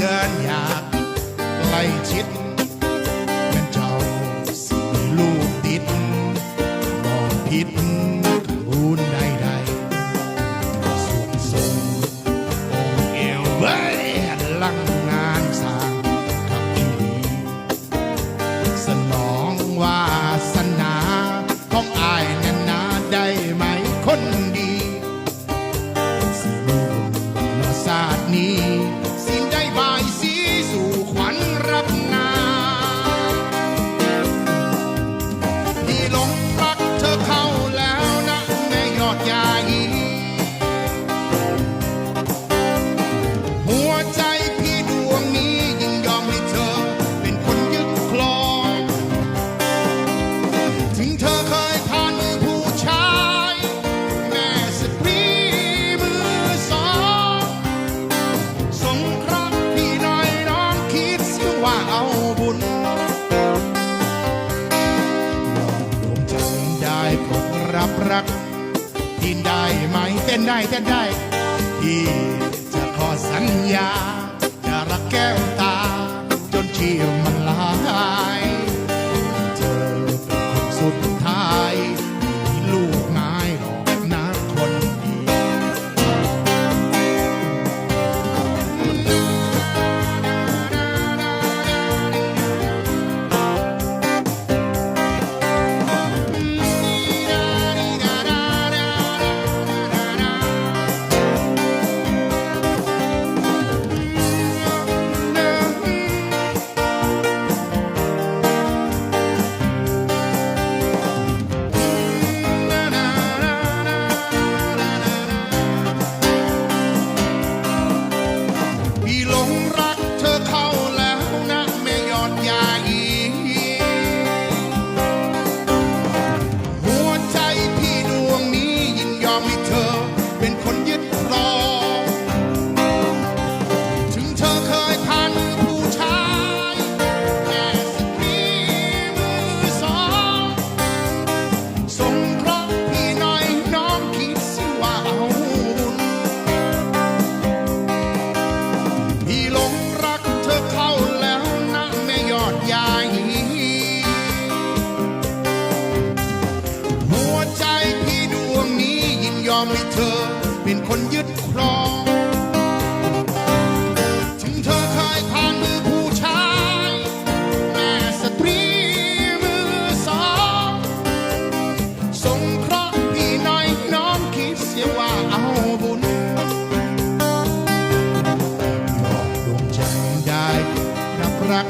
กินอยากใกล้ชิดแม่นเจ้าสิลูกติดมองผิดทูนใดๆส่วนทรงองเอวเว้ยลังงานสร้างกับอีหลีสนองวาสนาของอายนั้นนาได้ไหมคนดี รักทินได้ไหมเต้นได้เต้นได้ที่จะขอสัญญาจะรักแก้ว อมให้เธอเป็นคนยึดครองถึงเธอเคยผ่านมือผู้ชายแม่สตรีมือสองสงเคราะห์พี่น่อยน้องคิดเสียว่าเอาบุญมองดวงใจได้รับรัก